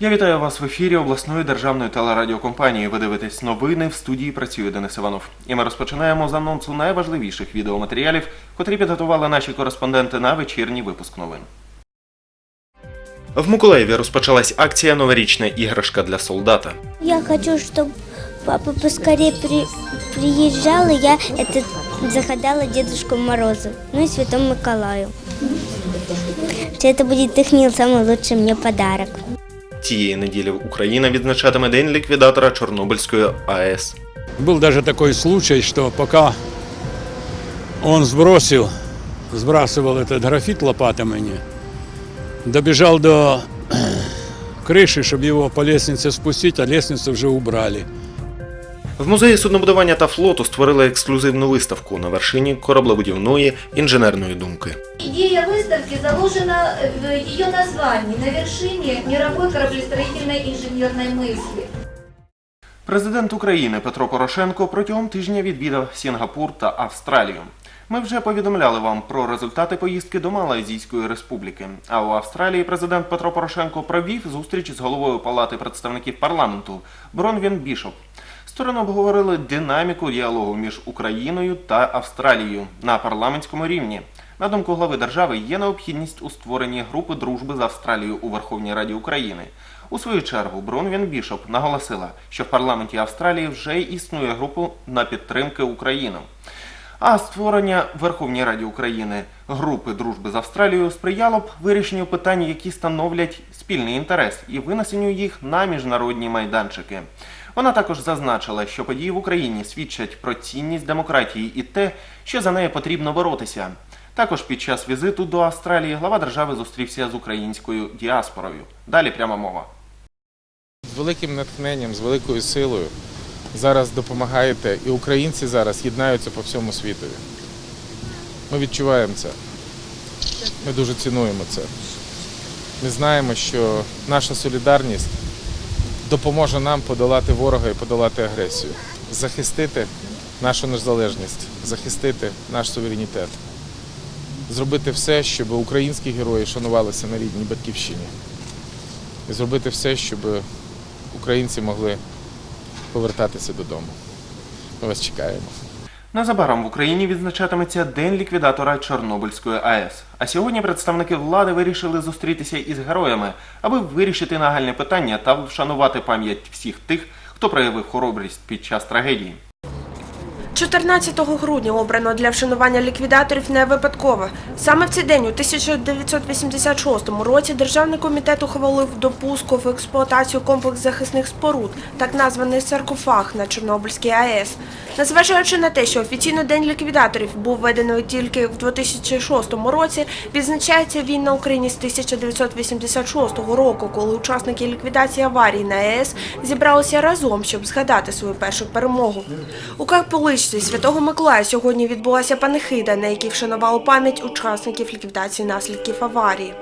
Я вітаю вас в ефірі обласної державної телерадіокомпанії. Ви дивитесь новини в студії працює Денис Іванов. І ми розпочинаємо з анонсу найважливіших відеоматеріалів, котрі підготували наші кореспонденти на вечірній випуск новин. В Миколаєві розпочалась акція Новорічна іграшка для солдата. Я хочу, чтобы папа поскорее при, приезжал, и я это загадала Дедушку Морозу, ну и Святому Миколаю. Что это будет их мил самый лучший мне подарок. Цієї неділі Україна відзначатиме День ліквідатора Чорнобильської АЕС. Был даже такой случай, что пока он сбросил, сбрасывал этот графит лопатами, не, добежал до крыши, чтобы его по лестнице спустить, а лестницу уже убрали. В музеї суднобудування та флоту створили ексклюзивну виставку на вершині кораблебудівної інженерної думки. Идея выставки заложена в ее названии на вершине мировой кораблестроительной инженерной мысли. Президент України Петро Порошенко протягом тижня відвідав Сінгапур та Австралію. Ми вже повідомляли вам про результати поїздки до Малайзійської республіки. А у Австралії президент Петро Порошенко провів зустріч з головою Палати представників парламенту Бронвін Бішоп. Сторони обговорили динаміку діалогу між Україною та Австралією на парламентському рівні. На думку глави держави, є необхідність у створенні групи дружби з Австралією у Верховній Раді України. У свою чергу Бронвін Бішоп наголосила, що в парламенті Австралії вже існує група на підтримки України. А створення Верховній Раді України групи дружби з Австралією сприяло б вирішенню питань, які становлять спільний інтерес, і винесенню їх на міжнародні майданчики. Вона також зазначила, що події в Україні свідчать про цінність демократії і те, що за нею потрібно боротися. Також під час візиту до Австралії глава держави зустрівся з українською діаспорою. Далі пряма мова. З великим натхненням, з великою силою зараз допомагаєте, і українці зараз єднаються по всьому світові. Ми відчуваємо це. Ми дуже цінуємо це. Ми знаємо, що наша солідарність допоможе нам подолати ворога і подолати агресію, захистити нашу незалежність, захистити наш суверенітет, зробити все, щоб українські герої шанувалися на рідній батьківщині. І зробити все, щоб українці могли повертатися додому. Ми вас чекаємо. Незабаром в Україні відзначатиметься День ліквідатора Чорнобильської АЕС. А сьогодні представники влади вирішили зустрітися із героями, аби вирішити нагальне питання та вшанувати пам'ять всіх тих, хто проявив хоробрість під час трагедії. 14 грудня обрано для вшанування ліквідаторів не випадково. Саме в цей день, у 1986 році, Державний комітет ухвалив допуску в експлуатацію комплекс захисних споруд, так названий саркофаг на Чорнобильській АЕС. Незважаючи на те, що офіційно День ліквідаторів був введений тільки в 2006 році, відзначається він на Україні з 1986 року, коли учасники ліквідації аварії на АЕС зібралися разом, щоб згадати свою першу перемогу. У капеличці Святого Миколая сьогодні відбулася панихида, на якій вшанували пам'ять учасників ліквідації наслідків аварії.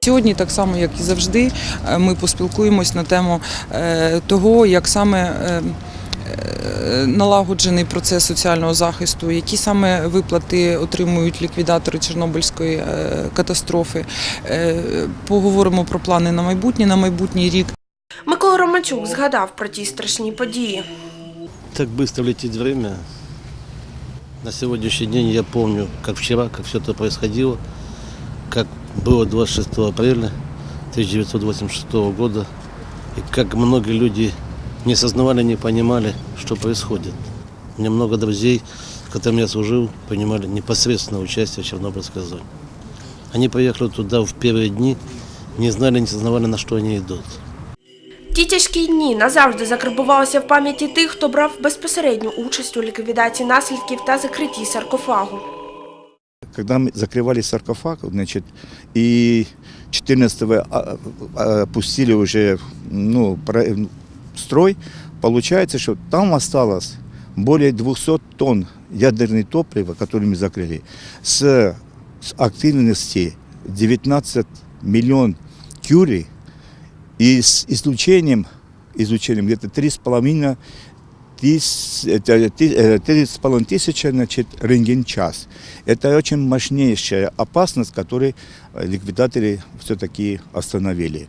Сьогодні, так само як і завжди, е, ми поспілкуємось на тему е, того, як саме е, налагоджений процес соціального захисту, які саме виплати отримують ліквідатори Чорнобильської катастрофи. Поговоримо про плани на майбутнє, на майбутній рік. Микола Романчук згадав про ті страшні події. Так быстро летит время. На сегодняшний день я помню, как вчера, как все это происходило, как было 26 апреля 1986 года, и как многие люди не сознавали, не понимали, что происходит. У меня много друзей, с которыми я служил, принимали непосредственное участие в Чернобыльской зоне. Они приехали туда в первые дни, не знали, не сознавали, на что они идут. Ті тяжкі дні назавжди закарбувалися в пам'яті тих, хто брав безпосередню участь у ліквідації наслідків та закритті саркофагу. Когда мы закрывали саркофаг, значит, и 14-го а, а, пустили уже ну, про- строй, получается, что там осталось более 200 тонн ядерного топлива, которые мы закрыли, с, с активностью 19 миллион кюри и с излучением, излучением где-то 3,5 тис- это ти- э, 3,5 тысячи значит, рентген час. Это очень мощнейшая опасность, которую э, ликвидаторы все-таки остановили.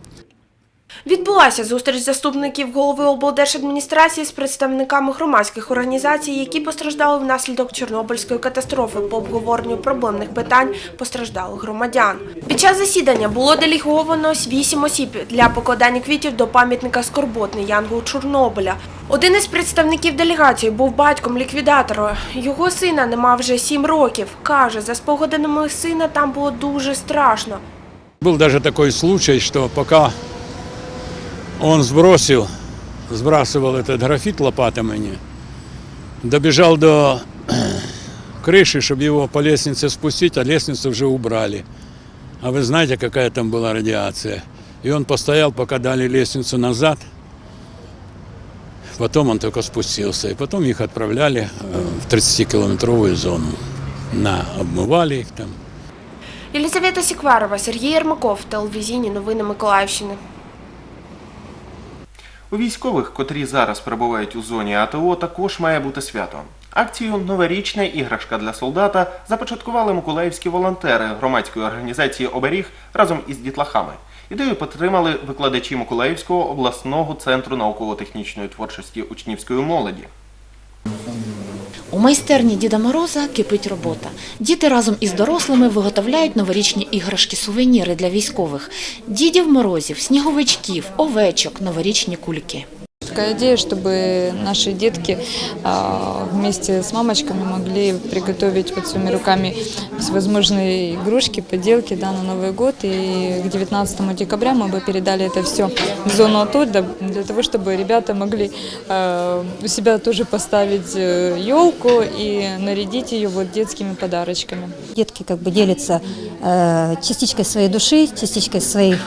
Відбулася зустріч заступників голови облдержадміністрації з представниками громадських організацій, які постраждали внаслідок Чорнобильської катастрофи по обговоренню проблемних питань постраждалих громадян. Під час засідання було делеговано вісім осіб для покладання квітів до пам'ятника скорботний Янгол Чорнобиля. Один із представників делегації був батьком ліквідатора. Його сина нема вже сім років. Каже, за спогадами сина там було дуже страшно. Был даже такой случай, что пока он сбросил, сбрасывал этот графит лопатами, не, добежал до крыши, чтобы его по лестнице спустить, а лестницу уже убрали. А вы знаете, какая там была радиация. И он постоял, пока дали лестницу назад. Потом он только спустился. И потом их отправляли э, в 30-километровую зону. На, обмывали их там. Єлізавета Сікварова, Сергій Єрмаков, телевізійні новини Миколаївщини. У військових, котрі зараз перебувають у зоні АТО, також має бути свято. Акцію Новорічна іграшка для солдата започаткували миколаївські волонтери громадської організації Оберіг разом із дітлахами. Ідею підтримали викладачі Миколаївського обласного центру науково-технічної творчості учнівської молоді. У майстерні Діда Мороза кипить робота. Діти разом із дорослими виготовляють новорічні іграшки-сувеніри для військових: дідів морозів, сніговичків, овечок, новорічні кульки Такая идея, чтобы наши детки а, вместе с мамочками могли приготовить вот своими руками всевозможные игрушки, поделки да, на Новый год. И к 19 декабря мы бы передали это все в зону АТО да, для того, чтобы ребята могли а, у себя тоже поставить елку и нарядить ее вот детскими подарочками. Детки как бы делятся э, частичкой своей души, частичкой своих,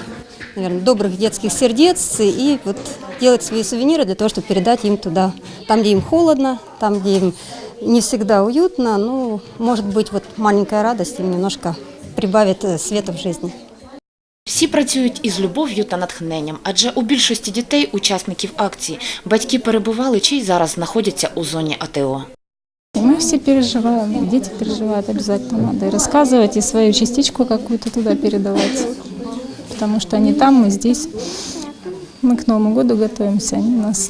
наверное, добрых детских сердец и вот делать свои сувениры для того, чтобы передать им туда, там, где им холодно, там, где им не всегда уютно, ну, может быть, вот маленькая радость им немножко прибавит э, света в жизни. Всі працюють із любов'ю та натхненням, адже у більшості дітей, учасників акції, батьки перебували чи й зараз знаходяться у зоні АТО. И мы все переживаем, и дети переживают обязательно. Надо и рассказывать, и свою частичку какую-то туда передавать. Потому что они там, мы здесь. Мы к Новому году готовимся, они нас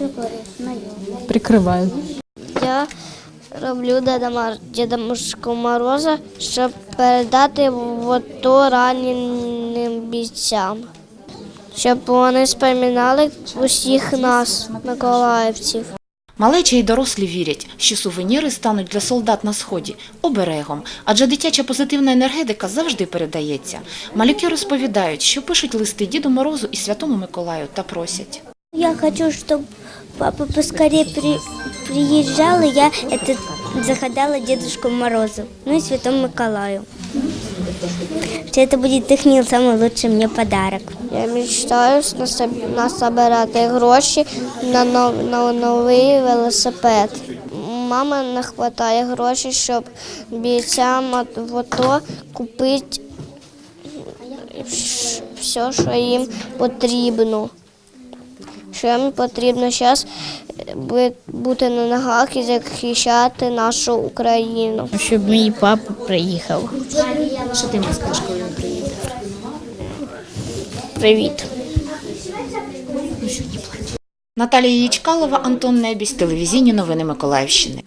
прикрывают. Я роблю Деда, Мар... Дідушку Мороза, щоб передати в АТО раненим бійцям. Щоб вони споминали усіх нас, миколаївців. Малечі й дорослі вірять, що сувеніри стануть для солдат на сході оберегом, адже дитяча позитивна енергетика завжди передається. Малюки розповідають, що пишуть листи Діду Морозу і Святому Миколаю та просять. Я хочу, чтобы папа поскорее при... приезжал, и я это загадала Дедушку Морозу, ну и Святому Миколаю. Что это будет их самый лучший мне подарок. Я мечтаю насобирати гроші на новий велосипед. Мама не вистачає грошей, щоб бійцям в АТО купити все, що їм потрібно що їм потрібно зараз бути на ногах і захищати нашу Україну. Щоб мій папа приїхав. Що ти мені скажеш, коли він приїде? Привіт. Наталія Ячкалова, Антон Небіс, телевізійні новини Миколаївщини.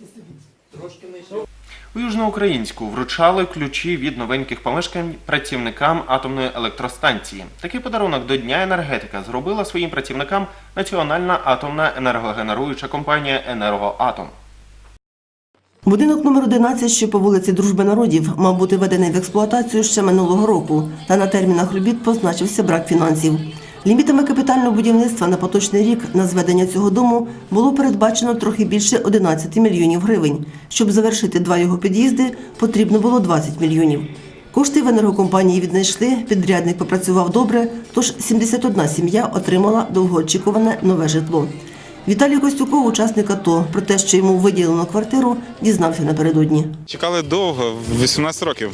У Южноукраїнську вручали ключі від новеньких помешкань працівникам атомної електростанції. Такий подарунок до Дня енергетика зробила своїм працівникам Національна атомна енергогенеруюча компанія Енергоатом. Будинок номер 11, що по вулиці Дружби народів, мав бути введений в експлуатацію ще минулого року, та на термінах робіт позначився брак фінансів. Лімітами капітального будівництва на поточний рік на зведення цього дому було передбачено трохи більше 11 мільйонів гривень. Щоб завершити два його під'їзди, потрібно було 20 мільйонів. Кошти в енергокомпанії віднайшли, підрядник попрацював добре, тож 71 сім'я отримала довгоочікуване нове житло. Віталій Костюков, учасник АТО, про те, що йому виділено квартиру, дізнався напередодні. Чекали довго, 18 років.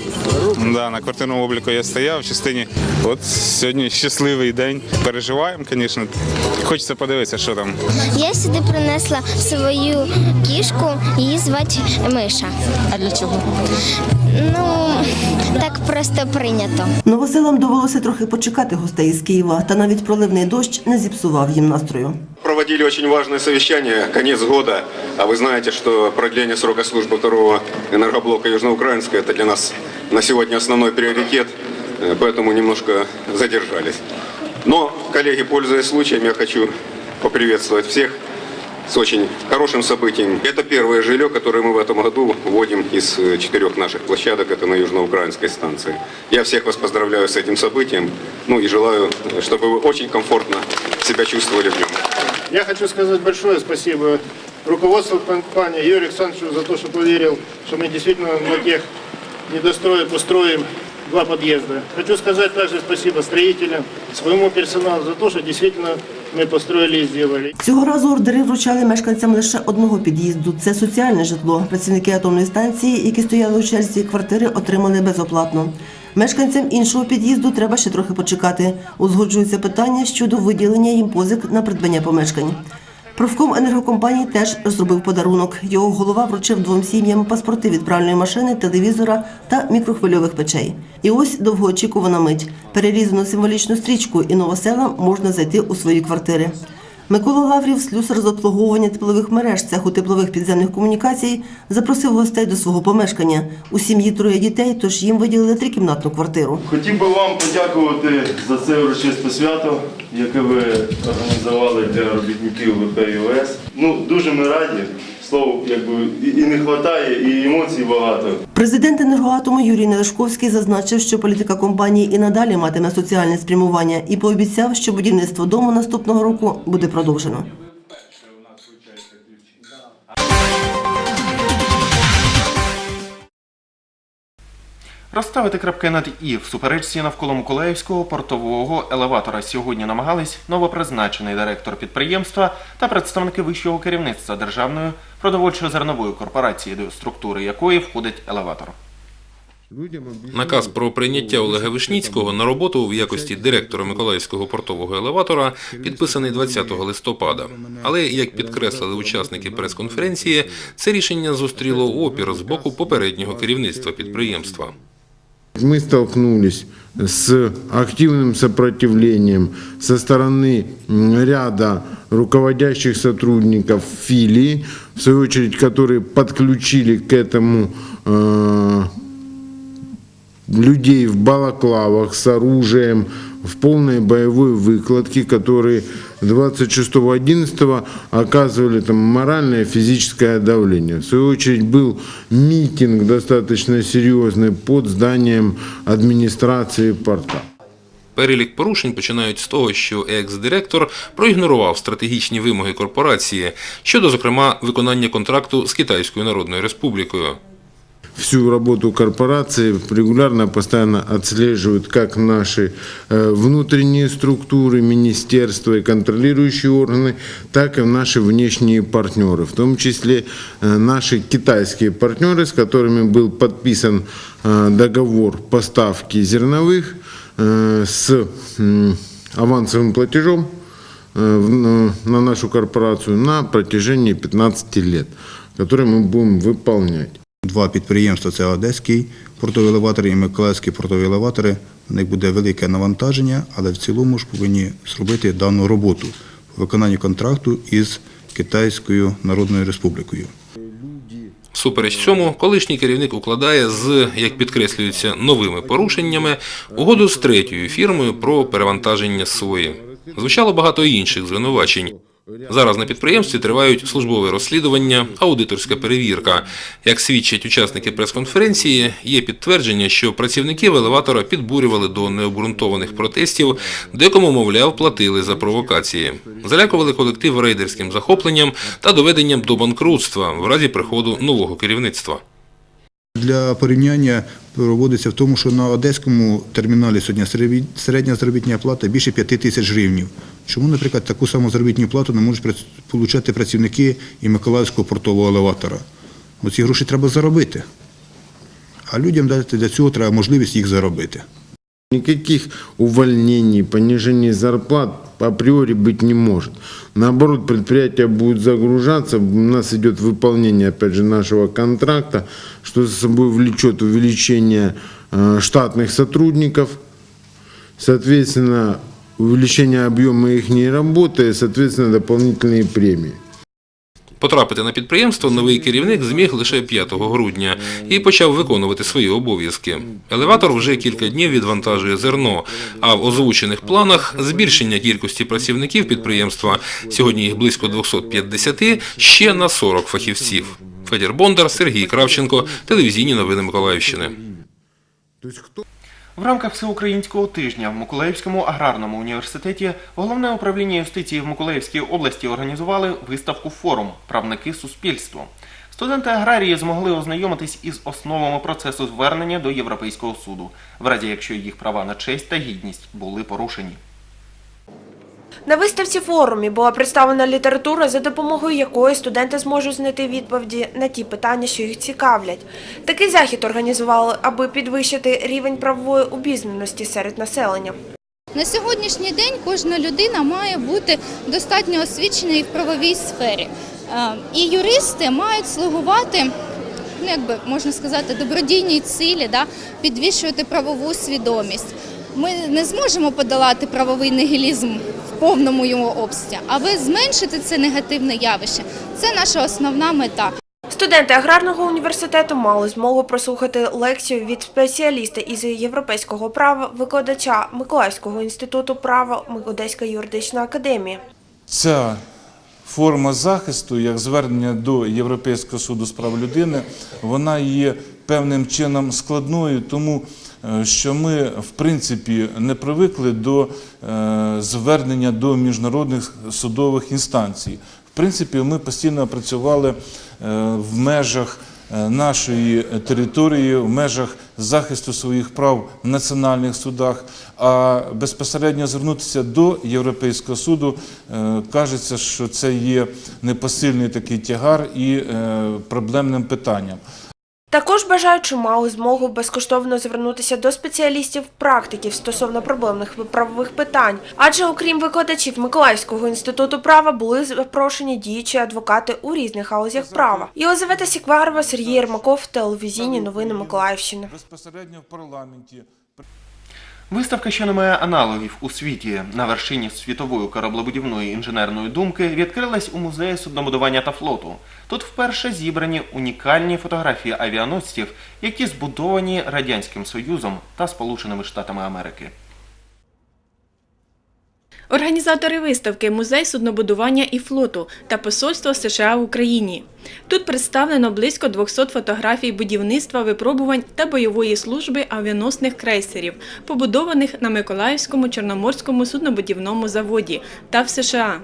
Да, на квартирному обліку я стояв в частині. От сьогодні щасливий день. Переживаємо, звісно. Хочеться подивитися, що там. Я сюди принесла свою кішку, її звати Миша. А для чого? Ну, так просто прийнято. Новоселам довелося трохи почекати гостей із Києва, та навіть проливний дощ не зіпсував їм настрою. Проводили очень важное совещание, конец года, а вы знаете, что продление срока службы второго энергоблока Южноукраинска – это для нас на сегодня основной приоритет, э, поэтому немножко задержались. Но, коллеги, пользуясь случаем, я хочу поприветствовать всех с очень хорошим событием. Это первое жилье, которое мы в этом году вводим из э, четырех наших площадок, это на Южноукраинской станции. Я всех вас поздравляю с этим событием, ну и желаю, э, чтобы вы очень комфортно себя чувствовали в нем. Я хочу сказать большое спасибо руководству компании Юрию Александровичу за то, что поверил, что мы действительно на тех недостроек устроим два подъезда. Хочу сказать также спасибо строителям, своему персоналу за то, что действительно мы построили и сделали. Цього разу ордери вручали мешканцям лише одного під'їзду. Це соціальне житло. Працівники атомної станції, які стояли у черзі квартири, отримали безоплатно. Мешканцям іншого під'їзду треба ще трохи почекати. Узгоджуються питання щодо виділення їм позик на придбання помешкань. Профком енергокомпанії теж зробив подарунок. Його голова вручив двом сім'ям паспорти від пральної машини, телевізора та мікрохвильових печей. І ось довгоочікувана мить. Перерізано символічну стрічку, і новоселам можна зайти у свої квартири. Микола Лаврів, слюсар з обслуговування теплових мереж цеху теплових підземних комунікацій, запросив гостей до свого помешкання. У сім'ї троє дітей, тож їм виділили трикімнатну квартиру. Хотів би вам подякувати за це урочисте свято, яке ви організували для робітників ВП. Ну, дуже ми раді. Слов якби і не вистачає, і емоцій багато. Президент енергоатому Юрій Нелешковський зазначив, що політика компанії і надалі матиме соціальне спрямування і пообіцяв, що будівництво дому наступного року буде продовжено. Розставити крапки над і в суперечці навколо Миколаївського портового елеватора сьогодні намагались новопризначений директор підприємства та представники вищого керівництва державної продовольчо-зернової корпорації, до структури якої входить елеватор. Наказ про прийняття Олега Вишніцького на роботу в якості директора Миколаївського портового елеватора підписаний 20 листопада. Але, як підкреслили учасники прес-конференції, це рішення зустріло опір з боку попереднього керівництва підприємства. Мы столкнулись с активным сопротивлением со стороны ряда руководящих сотрудников филии, в свою очередь, которые подключили к этому э, людей в балаклавах с оружием, в полной боевой выкладке, которые 26.11 оказывали там моральное и физическое давление. В свою очередь был митинг достаточно серьезный под зданием администрации порта. Перелік порушень починають з того, що екс-директор проігнорував стратегічні вимоги корпорації щодо, зокрема, виконання контракту з Китайською Народною Республікою. Всю работу корпорации регулярно, постоянно отслеживают как наши э, внутренние структуры, министерства и контролирующие органы, так и наши внешние партнеры, в том числе э, наши китайские партнеры, с которыми был подписан э, договор поставки зерновых с авансовым платежом на нашу корпорацию на протяжении 15 лет, который мы будем выполнять. Два підприємства це Одеський портовий елеватор і Миколаївський портовий елеватори. На них буде велике навантаження, але в цілому ж повинні зробити дану роботу по виконанню контракту із Китайською Народною Республікою. Супереч цьому, колишній керівник укладає з, як підкреслюється, новими порушеннями угоду з третьою фірмою про перевантаження свої. Звучало багато інших звинувачень. Зараз на підприємстві тривають службове розслідування, аудиторська перевірка. Як свідчать учасники прес-конференції, є підтвердження, що працівників елеватора підбурювали до необґрунтованих протестів, декому, мовляв, платили за провокації. Залякували колектив рейдерським захопленням та доведенням до банкрутства в разі приходу нового керівництва. Для порівняння проводиться в тому, що на одеському терміналі сьогодні середня заробітня плата більше 5 тисяч гривнів. Чому, наприклад, таку саму заробітну плату не можуть прац- отримати працівники і Миколаївського портового елеватора? Бо ці гроші треба заробити. А людям дати для цього треба можливість їх заробити. Никаких увольнений, понижений зарплат априори быть не может. Наоборот, предприятие будет загружаться, у нас идет выполнение, опять же, нашего контракта, что за собой влечет увеличение э, штатных сотрудников, соответственно, увеличение объема их работы, и, соответственно, дополнительные премии. Потрапити на підприємство новий керівник зміг лише 5 грудня і почав виконувати свої обов'язки. Елеватор вже кілька днів відвантажує зерно, а в озвучених планах збільшення кількості працівників підприємства, сьогодні їх близько 250, ще на 40 фахівців. Федір Бондар, Сергій Кравченко, телевізійні новини Миколаївщини. В рамках всеукраїнського тижня в Миколаївському аграрному університеті головне управління юстиції в Миколаївській області організували виставку форум Правники суспільства. Студенти аграрії змогли ознайомитись із основами процесу звернення до Європейського суду, в разі якщо їх права на честь та гідність були порушені. На виставці форумі була представлена література, за допомогою якої студенти зможуть знайти відповіді на ті питання, що їх цікавлять. Такий захід організували, аби підвищити рівень правової обізнаності серед населення. На сьогоднішній день кожна людина має бути достатньо освіченою в правовій сфері. Е, І юристи мають слугувати, ну якби можна сказати, добродійній цілі, да, підвищувати правову свідомість. Ми не зможемо подолати правовий нігілізм в повному його обсязі, але зменшити це негативне явище це наша основна мета. Студенти аграрного університету мали змогу прослухати лекцію від спеціаліста із європейського права, викладача Миколаївського інституту права Одеська юридична академія. Ця форма захисту, як звернення до Європейського суду з прав людини, вона є певним чином складною, тому що ми, в принципі, не привикли до е, звернення до міжнародних судових інстанцій. В принципі, ми постійно працювали е, в межах е, нашої території, в межах захисту своїх прав в національних судах, а безпосередньо звернутися до Європейського суду е, кажеться, що це є непосильний такий тягар і е, проблемним питанням. Також бажаючи мали змогу безкоштовно звернутися до спеціалістів практиків стосовно проблемних правових питань, адже окрім викладачів Миколаївського інституту права були запрошені діючі адвокати у різних галузях права. Єлизавета Сікварова, Сергій Ермаков, телевізійні новини Миколаївщини. Безпосередньо в парламенті Виставка, що не має аналогів у світі на вершині світової кораблебудівної інженерної думки, відкрилась у музеї суднобудування та флоту. Тут вперше зібрані унікальні фотографії авіаносців, які збудовані Радянським Союзом та Сполученими Штатами Америки. Організатори виставки Музей суднобудування і флоту та Посольство США в Україні. Тут представлено близько 200 фотографій будівництва, випробувань та бойової служби авіаносних крейсерів, побудованих на Миколаївському Чорноморському суднобудівному заводі та в США.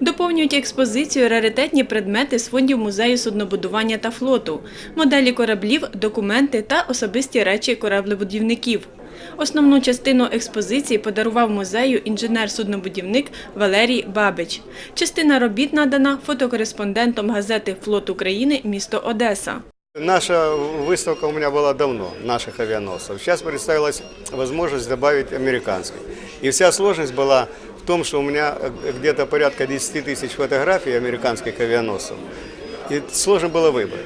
Доповнюють експозицію раритетні предмети з фондів музею суднобудування та флоту, моделі кораблів, документи та особисті речі кораблебудівників. Основну частину експозиції подарував музею інженер-суднобудівник Валерій Бабич. Частина робіт надана фотокореспондентом газети Флот України місто Одеса. Наша выставка у меня была давно, наших авианосцев. Сейчас представилась возможность добавить американский. И вся сложность была в том, что у меня э, где-то порядка 10 тысяч фотографий американских авианосцев. И сложно было выбрать.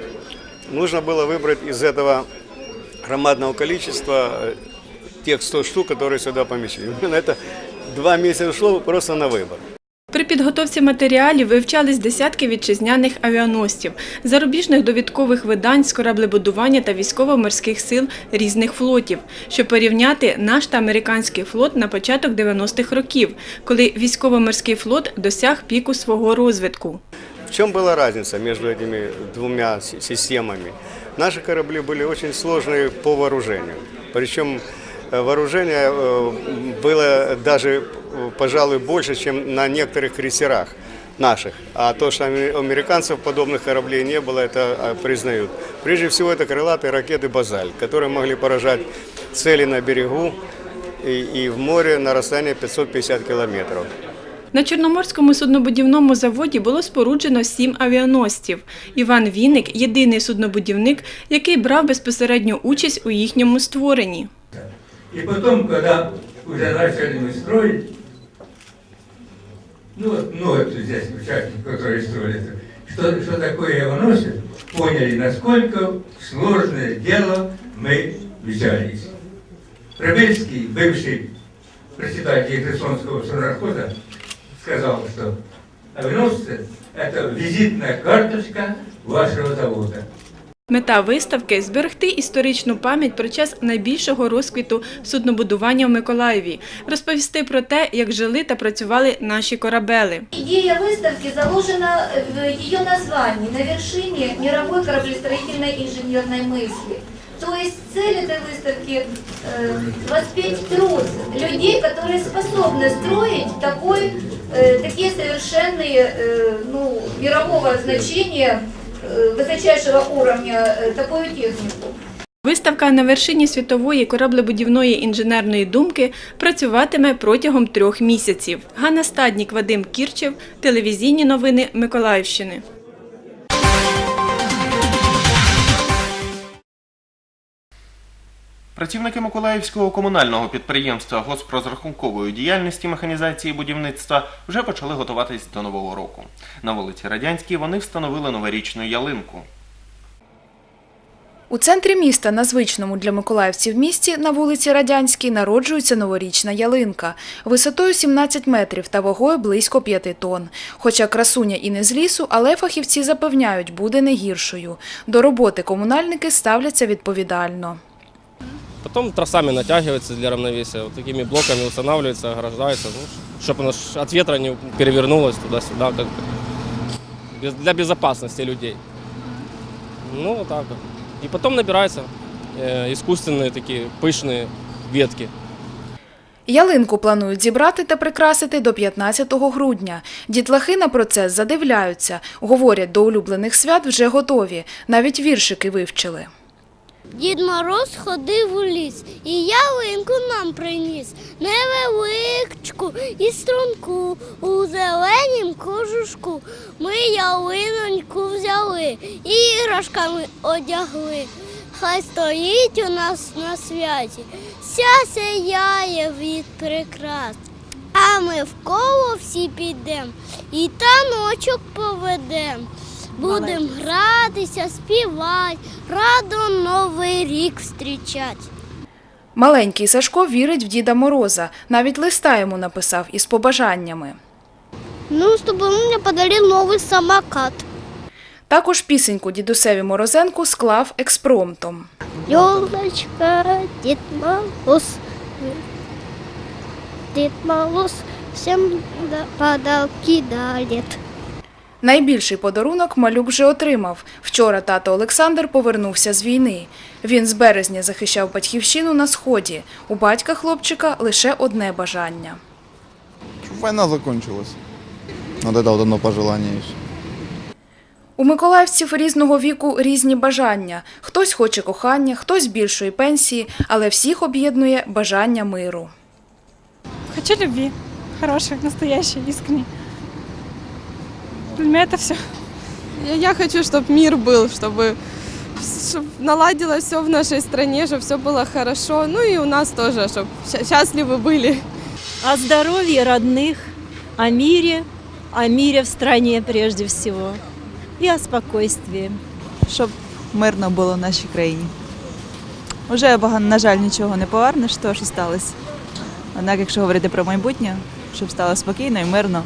Нужно было выбрать из этого громадного количества э, тех 100 штук, которые сюда помещены. На это два месяца ушло просто на выбор. При підготовці матеріалів вивчались десятки вітчизняних авіаносців, зарубіжних довідкових видань з кораблебудування та військово-морських сил різних флотів, щоб порівняти наш та американський флот на початок 90-х років, коли військово-морський флот досяг піку свого розвитку. В чем была разница между этими двумя с- системами? Наши корабли были очень сложные по вооружению. Причем э, вооружение э, было даже, э, пожалуй, больше, чем на некоторых крейсерах наших. А то, что аме- у американцев подобных кораблей не было, это а, признают. Прежде всего, это крылатые ракеты «Базаль», которые могли поражать цели на берегу и, и в море на расстоянии 550 километров. На Чорноморському суднобудівному заводі було споруджено сім авіаносців. Іван Вінник – єдиний суднобудівник, який брав безпосередню участь у їхньому створенні. И потом, когда уже начали мы строить, ну вот много тут здесь участников, которые строили это, что, что такое авианосец, поняли, насколько сложное дело мы взялись. Рыбельский, бывший председатель Херсонского судохода, сказал, что авианосцы – это визитная карточка вашего завода. Мета виставки – зберегти історичну пам'ять про час найбільшого розквіту суднобудування в Миколаєві, розповісти про те, як жили та працювали наші корабели. Идея выставки заложена в ее названии «На вершине мировой кораблестроительной инженерной мысли». То есть цель этой выставки э, воспеть труд людей, которые способны строить такой, э, такие совершенные э, ну, мирового значения, э, высочайшего уровня э, такую технику. Виставка на вершині світової кораблебудівної інженерної думки працюватиме протягом трьох місяців. Ганна Стаднік, Вадим Кірчев, телевізійні новини Миколаївщини. Працівники Миколаївського комунального підприємства госпрозрахункової діяльності механізації будівництва вже почали готуватись до нового року. На вулиці Радянській вони встановили новорічну ялинку. У центрі міста на звичному для миколаївців місці на вулиці Радянській народжується новорічна ялинка висотою 17 метрів та вагою близько 5 тонн. Хоча красуня і не з лісу, але фахівці запевняють, буде не гіршою. До роботи комунальники ставляться відповідально. Потом тросами натягивается для равновесия, вот такими блоками устанавливается, ограждается, ну, чтобы оно ж от ветра не перевернулось туда-сюда, как бы, без- для безопасности людей. Ну, вот так вот. И потом набираются э, искусственные такие пышные ветки. Ялинку планують зібрати та прикрасити до 15 грудня. Дітлахи на процес задивляються. Говорять, до улюблених свят вже готові. Навіть віршики вивчили. Дід Мороз ходив у ліс, і ялинку нам приніс. Невеличку і струнку у зеленім кожушку. Ми ялиноньку взяли і іграшками одягли. Хай стоїть у нас на святі, вся сяяє від прикрас. А ми в коло всі підем і таночок поведем. Будем гратися, співати, радо Новий рік зустрічати. Маленький Сашко вірить в Діда Мороза. Навіть листа йому написав із побажаннями. Ну, чтобы он мне подарил новый самокат. Також пісеньку дідусеві Морозенку склав експромтом. Елочка, Дед Мороз, Дед Мороз всем да- подарки дарит. Найбільший подарунок малюк вже отримав. Вчора тато Олександр повернувся з війни. Він з березня захищав батьківщину на сході. У батька хлопчика лише одне бажання. Чтобы война закончилась. Вот это вот одно. У миколаївців різного віку різні бажання. Хтось хоче кохання, хтось більшої пенсії, але всіх об'єднує бажання миру. Хочу любви. Хорошей, настоящей, искренней. Для меня это все. Я, я хочу, чтобы мир был, чтобы, чтоб наладилось все в нашей стране, чтобы все было хорошо. Ну и у нас тоже, чтобы счастливы были. О здоровье родных, о мире, о мире в стране прежде всего и о спокойствии. щоб мирно було в нашій країні. Уже, бага- на жаль, нічого не повернеш, того, що сталося. Однак, якщо говорити про майбутнє, щоб стало спокійно і мирно.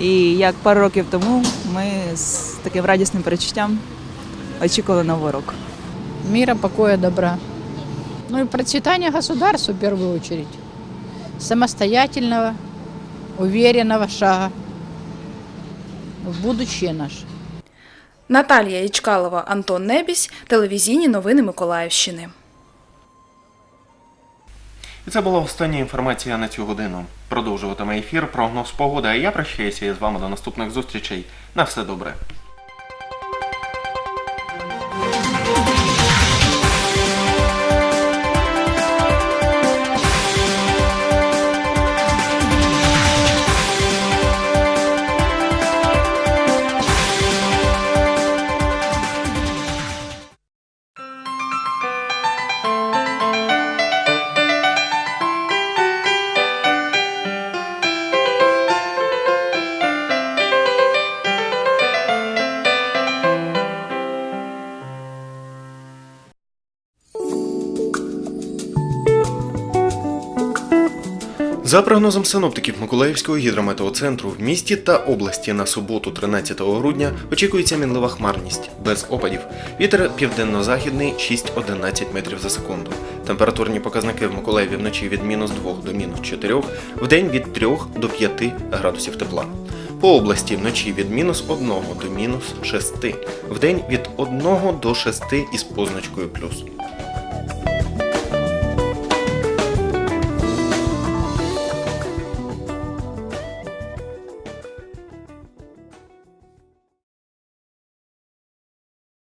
І як пару років тому ми з таким радісним перечуттям очікували нового року. мира, покоя, добра. Ну и процветания государства в первую очередь. Самостоятельного, уверенного шага в будущее наше. Наталія Ічкалова, Антон Небісь, телевізійні новини Миколаївщини. І це була остання інформація на цю годину. Продовжуватиме ефір прогноз погоди, а я прощаюся з вами до наступних зустрічей. На все добре. За прогнозом синоптиків Миколаївського гідрометеоцентру в місті та області на суботу 13 грудня очікується мінлива хмарність без опадів. Вітер південно-західний 6-11 метрів за секунду. Температурні показники в Миколаєві вночі від мінус 2 до мінус 4, вдень від 3 до 5 градусів тепла. По області вночі від мінус 1 до мінус 6, вдень від 1 до 6 із позначкою плюс.